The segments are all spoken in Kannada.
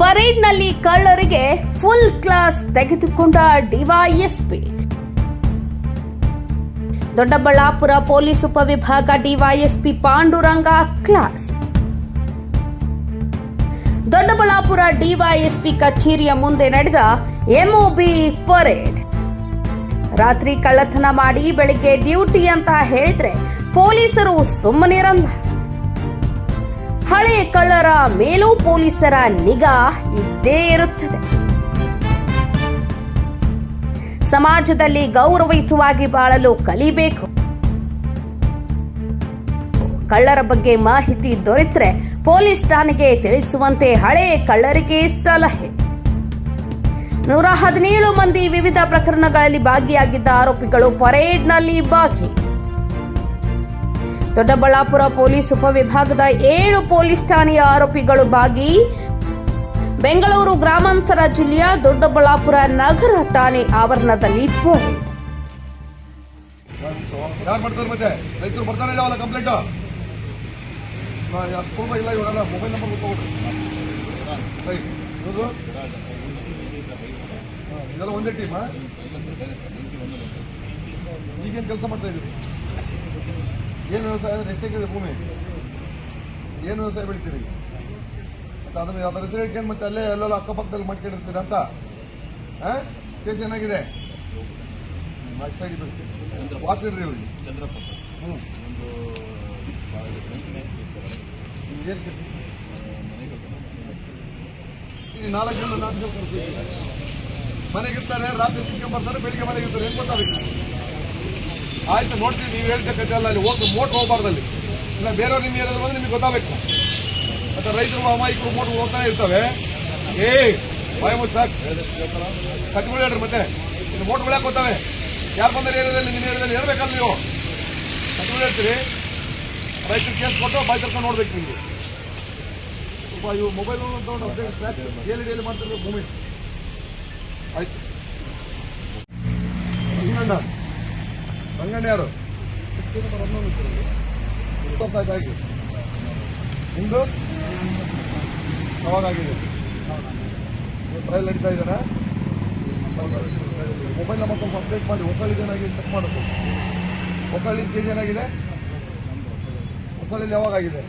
ಪರೇಡ್ನಲ್ಲಿ ಕಳ್ಳರಿಗೆ ಫುಲ್ ಕ್ಲಾಸ್ ತೆಗೆದುಕೊಂಡ ಡಿವೈಎಸ್ಪಿ. ದೊಡ್ಡಬಳ್ಳಾಪುರ ಪೊಲೀಸ್ ಉಪವಿಭಾಗ DYSP Panduranga class. Doddaballapur DYSP ಕಚೇರಿಯ ಮುಂದೆ ನಡೆದ ಎಂಒಬಿ ಪರೇಡ್. ರಾತ್ರಿ ಕಳ್ಳತನ ಮಾಡಿ ಬೆಳಿಗ್ಗೆ ಡ್ಯೂಟಿ ಅಂತ ಹೇಳಿದ್ರೆ ಪೊಲೀಸರು ಸುಮ್ಮನಿರಲ್ಲ. ಹಳೆ ಕಳ್ಳರ ಮೇಲೂ ಪೊಲೀಸರ ನಿಗಾ ಇದ್ದೇ ಇರುತ್ತದೆ. ಸಮಾಜದಲ್ಲಿ ಗೌರವಯುತವಾಗಿ ಬಾಳಲು ಕಲಿಬೇಕು. ಕಳ್ಳರ ಬಗ್ಗೆ ಮಾಹಿತಿ ದೊರೆತರೆ ಪೊಲೀಸ್ ಠಾಣೆಗೆ ತಿಳಿಸುವಂತೆ ಹಳೆ ಕಳ್ಳರಿಗೆ ಸಲಹೆ. ನೂರ ಹದಿನೇಳು ಮಂದಿ ವಿವಿಧ ಪ್ರಕರಣಗಳಲ್ಲಿ ಭಾಗಿಯಾಗಿದ್ದ ಆರೋಪಿಗಳು ಪರೇಡ್ನಲ್ಲಿ ಭಾಗಿ. ದೊಡ್ಡಬಳ್ಳಾಪುರ ಪೊಲೀಸ್ ಉಪವಿಭಾಗದ ಏಳು ಪೊಲೀಸ್ ಠಾಣೆಯ ಆರೋಪಿಗಳು ಭಾಗಿ. ಬೆಂಗಳೂರು ಗ್ರಾಮಾಂತರ ಜಿಲ್ಲೆಯ ದೊಡ್ಡಬಳ್ಳಾಪುರ ನಗರ ಠಾಣೆ ಆವರಣದಲ್ಲಿ ಪೊಲೀಸ್. ಒಂದೇ ಟೀಮಾ ಈಗೇನು ಕೆಲಸ ಮಾಡ್ತಾ ಇದ್ದೀವಿ ಏನು ವ್ಯವಸಾಯ ಅಂದ್ರೆ ಹೆಚ್ಚಾಗಿದೆ ಭೂಮಿ. ಏನು ವ್ಯವಸಾಯ ಬೆಳಿತೀರಿ? ಅದ್ರ ಅದರ ಹೆಸರು ಏನು ಮತ್ತೆ ಅಲ್ಲೇ ಎಲ್ಲೆಲ್ಲ ಅಕ್ಕಪಕ್ಕದಲ್ಲಿ ಮಾಡ್ಕೊಂಡಿರ್ತೀರ ಅಂತ? ಕೆ ಚೆನ್ನಾಗಿದೆ ಸೈಡ್ ಇಡ್ರಿ ಚಂದ್ರಪ್ಪ ಹ್ಞೂ ಒಂದು ಏನು ನಾಲ್ಕು ಜನ ನಾಲ್ಕು ಮನೆಗೆ ಮನೆಗಿರ್ತಾರೆ ರಾತ್ರಿ ತಿನ್ಕೊಂಡ್ಬರ್ತಾರೆ ಬೆಳಿಗ್ಗೆ ಮನೆಗಿರ್ತಾರೆ. ಹೆಂಗ್ ಗೊತ್ತಾಗುತ್ತೆ? ಆಯ್ತು, ನೋಡ್ತೀವಿ, ನೀವು ಹೇಳ್ತಕ್ಕಂಥ ಅಲ್ಲಿ ಹೋಗಿ ಮೋಟ್ರ್ ಹೋಗಬಾರ್ದಲ್ಲಿ. ಇಲ್ಲ, ಬೇರೆಯವ್ರು ನಿಮ್ಗೆ ಏನಾದ್ರು ಬಂದ್ರೆ ನಿಮ್ಗೆ ಗೊತ್ತಾಗಬೇಕು. ಮತ್ತೆ ರೈತರು, ಅಮಾಯಕರು ಮೋಟ್ರ್ ಹೋಗ್ತಾನೆ ಇರ್ತವೆ. ಏ, ಬಾಯ್ ಸಾಕ್. ಕಟ್ಬಿಡಿ ಹೇಳ್ರಿ ಮತ್ತೆ. ಇಲ್ಲಿ ಮೋಟ್ ಬೆಳೆಯಕ್ಕೆ ಗೊತ್ತಾವೆ ಯಾರು ಬಂದ್ರೆ ಏರಿಯಾದಲ್ಲಿ ನಿಮ್ಮ ಏರಿಯಾದಲ್ಲಿ ಹೇಳ್ಬೇಕಲ್ಲ ನೀವು. ಕಟ್ಬಿಡಿ ಹೇಳ್ತೀರಿ. ರೈತರು ಕೇಸ್ ಕೊಟ್ಟು ಬಾಯ್ ತರ್ಕೊಂಡು ನೋಡ್ಬೇಕು ನಿಮ್ಗೆ. ಸ್ವಲ್ಪ ಇವು ಮೊಬೈಲ್ ತಗೊಂಡು ಡೇಲಿ ಮಾಡ್ತಿರ್ಬೇಕು ಮೂಮೆಂಟ್ಸ್ ಆಯ್ತು. ಸಂಗಣ್ಯರು ನಿಮ್ದು? ಅವಾಗಾಗಿದೆ ಟ್ರಯಲ್ ನಡೀತಾ ಇದ್ದಾರಾ? ಮೊಬೈಲ್ ನಂಬರ್ ಸ್ವಲ್ಪ ಅಪ್ಡೇಟ್ ಮಾಡಿ ಹೊಸಳಿದ ಏನಾಗಿದೆ ಚೆಕ್ ಮಾಡಬೇಕು ಹೊಸಳ್ಳಿ ಕೆ ಜಿ ಏನಾಗಿದೆ? ಹೊಸಳ್ಳಿಲಿ ಯಾವಾಗಾಗಿದೆ?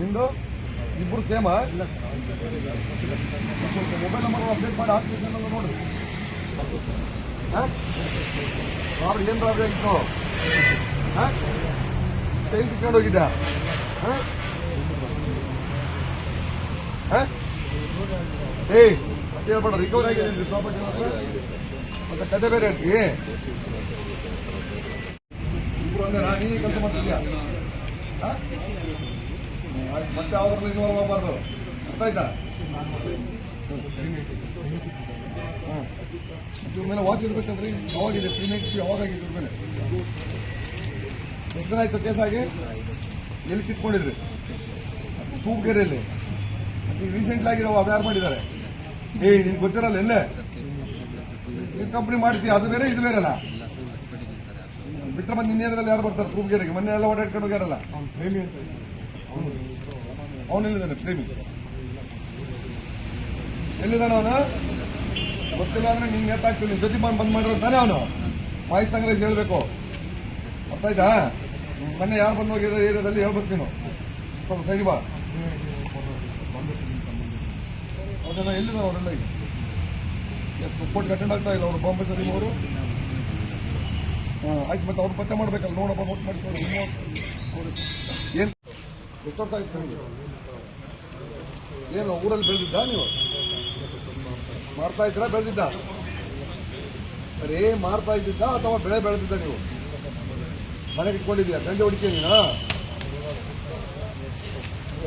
ನಿಮ್ದು? ಇಬ್ಬರು ಸೇಮಾ ಇಲ್ಲ ಸರ್ ಮೊಬೈಲ್ ನಂಬರ್ ಅಪ್ಡೇಟ್ ಮಾಡಿ ಹಾಕ್ಬೇಕು ಅನ್ನೋದು ನೋಡಿರಿ. ರಾಬರಿ ಏನು ರಾಬರಿ ಆಯ್ತು ಚೈನ್ ಕಿತ್ಕೊಂಡು ಹೋಗಿದ್ದ ಏಯ್ ಮತ್ತೆ ಹೇಳ್ಬೇಡ ರಿಕವರ್ ಆಗಿದೆ ಪ್ರಾಪರ್ಟಿ ಮತ್ತೆ ಕತೆ ಬೇರೆ ಹೇಳ್ತಿ ಇಬ್ರು ಅಂದ್ರೆ ನಾನು ನೀನೇ ಕೆಲಸ ಮಾಡ್ತಿದ್ಯಾ? ಮತ್ತೆ ಅವ್ರನ್ನ ಇನ್ವಾಲ್ವ್ ಆಗಬಾರ್ದು ಅರ್ಥ ಆಯ್ತಾ? ಇದ್ರ ಮೇಲೆ ವಾಚ್ ಇರ್ಬೇಕಂದ್ರೆ ಯಾವಾಗಿದೆ? ಪೇಮೆಂಟ್ ಯಾವಾಗಾಗಿದೆ ಇದ್ರ ಮೇಲೆ ಎಷ್ಟು ದಿನ ಆಯ್ತು ಆಗಿ? ಎಲ್ಲಿ ಕಿತ್ಕೊಂಡಿದ್ರಿ? ತೂಪ್ಗೆರೆಯಲ್ಲಿ ಈಗ ರೀಸೆಂಟ್ಲಿ ಆಗಿರೋ ಅದು ಯಾರು ಮಾಡಿದ್ದಾರೆ? ಏ ನಿನ್ಗೆ ಗೊತ್ತಿರಲ್ಲ, ಎಲ್ಲೇ? ನೀನು ಕಂಪ್ನಿ ಮಾಡ್ತೀಯ? ಅದು ಬೇರೆ, ಇದು ಬೇರೆ ಅಲ್ಲ ಬಿಟ್ಟರೆ ಮತ್ತೆ ಏರಿಯಾದಲ್ಲಿ ಯಾರು ಬರ್ತಾರೆ ತೂಪ್ಗೆರೆಗೆ ಮೊನ್ನೆ ಎಲ್ಲ ಓಡಾಡ್ಕೊಂಡು ಹೋಗ್ಯಾರಲ್ಲ. ಅವ್ನು ಪ್ರೇಮಿ ಅಂತ ಅವನು ಎಲ್ಲಿದ್ದಾನೆ? ಪ್ರೇಮಿ. ಎಲ್ಲಿದ್ದಾನೆ ಅವನು? ಗೊತ್ತಿಲ್ಲ ಅಂದ್ರೆ ನಿನ್ ನೇತಾಕ್ತೀನಿ ನಿನ್ ಜೊತೆ ಬಂದ್ ಬಂದ್ ಮಾಡಿರೋ ತಾನೇ ಅವನು. ಮಾಹಿತಿ ಸಂಗ್ರಹಿಸಿ ಹೇಳ್ಬೇಕು. ಗೊತ್ತಾಯ್ತಾ? ಆಯ್ತಾ ಮೊನ್ನೆ ಯಾರು ಬಂದು ಹೋಗಿದ್ರೆ ಏರಿಯಾದಲ್ಲಿ ಹೇಳ್ಬೇಕು ನೀನು. ಸ್ವಲ್ಪ ಸರಿ ಬಾ. ಅವರೆಲ್ಲ ಎಲ್ಲಿದ್ದಾರೆ ಅವರೆಲ್ಲ ಈಗ? ಅಟೆಂಡ್ ಆಗ್ತಾ ಇಲ್ಲ ಅವರು, ಬಾಂಬೆ ಸರಿ ಅವರು? ಆಯ್ತು, ಮತ್ತೆ ಅವ್ರು ಪತ್ತೆ ಮಾಡ್ಬೇಕಲ್ಲ, ನೋಡಪ್ಪ, ನೋಟ್ ಮಾಡ್ಕೊಂಡು ಏನು? ಗೊತ್ತಾಗ್ತಾ ಇತ್ತು ಏನು, ಊರಲ್ಲಿ ಬೆಳೆದಿದ್ದ ನೀವು? ಮಾರ್ತಾ ಇದ್ರ ಬೆಳೆದಿದ್ದ? ಬರೀ ಮಾರ್ತಾ ಇದ್ದಿದ್ದ ಅಥವಾ ಬೆಳೆ ಬೆಳೆದಿದ್ದ ನೀವು? ಮನೆಗೆ ಇಟ್ಕೊಂಡಿದ್ದೀಯಾ? ಗಂಜಿ ಹುಡುಕಿ ನೀನ?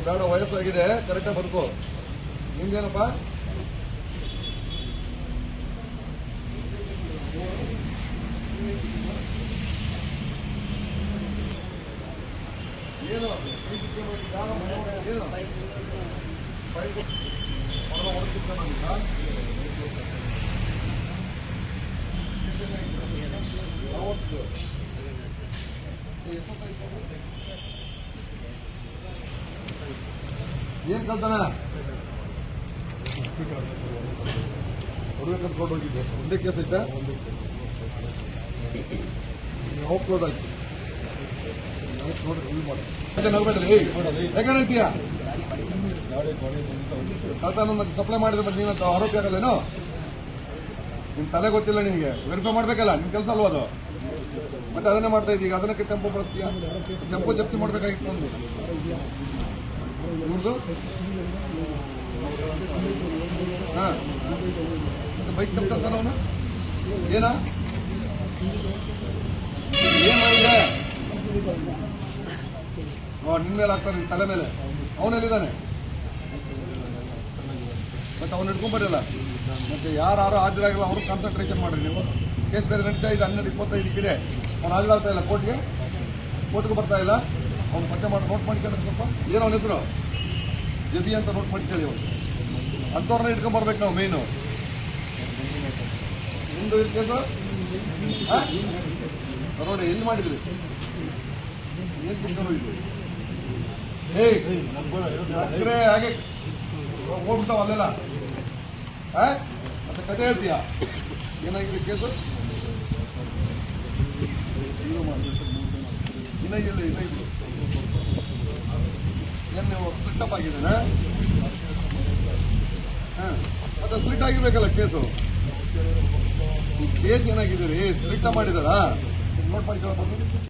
ಬೇಡ, ವಯಸ್ಸಾಗಿದೆ. ಕರೆಕ್ಟಾಗಿ ಬದುಕು. ನಿಮ್ದೇನಪ್ಪ ಏನು? ಏನು? ಕೊಡ್ಬೇಕಂತಾನ ಕೊಡ್ಬೇಕಂತ ಹೋಗಿದ್ದೆ. ಒಂದೇ ಕೇಸ್ ಐತಾ ಒಂದೇ ಕೇಸ್ ಯಾವ ಕ್ಲೋಸ್ ಆಯ್ತು ನೋಡಿ ರಿವ್ಯೂ ಮಾಡಿ ಯಾಕಂದ್ರೆ ಮತ್ತೆ ಸಪ್ಲೈ ಮಾಡಿದ್ರೆ ಮತ್ತೆ ನೀವಂತ ಆರೋಪಿ ಆಗಲ್ಲೇನು ನಿಮ್ ತಲೆ ಗೊತ್ತಿಲ್ಲ ನಿಮಗೆ ವೆರಿಫೈ ಮಾಡಬೇಕಲ್ಲ? ನಿಮ್ ಕೆಲಸ ಅಲ್ವಾ ಅದು? ಮತ್ತೆ ಅದನ್ನೇ ಮಾಡ್ತಾ ಇದ್ದೀವಿ ಈಗ ಅದನ್ನಕ್ಕೆ ಟೆಂಪೋ ಬಳಸ್ತೀಯ? ಟೆಂಪೋ ಜಪ್ತಿ ಮಾಡ್ಬೇಕಾಗಿತ್ತು ಒಂದು ಇವ್ರದ್ದು ಹಾ ಬೈಕ್ ಅವನು ತಲೆ ಮೇಲೆ. ಅವನೆಲ್ಲಿದ್ದಾನೆ ಮತ್ತೆ ಅವ್ನು ಹಿಡ್ಕೊಂಬರಲ್ಲ ಮತ್ತೆ ಯಾರು ಹಾಜರಾಗಿಲ್ಲ, ಅವ್ರಿಗೆ ಕಾನ್ಸಂಟ್ರೇಷನ್ ಮಾಡ್ರಿ ನೀವು. ಕೇಸ್ ಬೇರೆ ನಡೀತಾ ಇದೆ, ಹನ್ನೆರಡು ಇಪ್ಪತ್ತೈದಕ್ಕಿದೆ. ಅವ್ನು ಹಾಜರಾಗ್ತಾ ಇಲ್ಲ ಕೋರ್ಟ್ಗೆ ಕೋರ್ಟ್ಗೆ ಬರ್ತಾ ಇಲ್ಲ? ಅವ್ನು ಪತ್ತೆ ಮಾಡಿ ನೋಟ್ ಮಾಡ್ಕೊಂಡ್ರೆ ಸ್ವಲ್ಪ? ಏನೋ ಅವನ ಹೆಸರು? ಜಬಿ ಅಂತ ನೋಟ್ ಮಾಡ್ಕೊಳ್ಳಿ ಅವ್ರು ಅಂಥವ್ರನ್ನ ಇಟ್ಕೊಂಡ್ ಬರ್ಬೇಕು ನಾವು ಮೇಯ್ನು ನಿಮ್ದು ಇದು ಕೇಸು? ನೋಡಿ, ಎಲ್ಲಿ ಮಾಡಿದ್ರಿ? ಏನ್ ಸಕ್ಕರೆ ಹಾಗೆ ಹೋಗ್ಬಿಟ್ಟಾವ ಅಲ್ಲೆಲ್ಲ? ಹಾಂ ಮತ್ತೆ ಕತೆ ಹೇಳ್ತೀಯಾ? ಏನಾಗಿದೆ ಕೇಸು ಇನ್ನ ಇಲ್ಲ. ಸ್ಪ್ಲಿಟ್ ಆಗಿದ್ದೇನೆ. ಮತ್ತೆ ಸ್ಪ್ಲಿಟ್ ಆಗಿರ್ಬೇಕಲ್ಲ ಕೇಸು ಈ ಕೇಸ್ ಏನಾಗಿದೆ ರೀ? ಸ್ಪ್ಲಿಟ್ ಮಾಡಿದಾರಾ ನೋಟ್ ಮಾಡಿ ಕೇಳಬಹುದು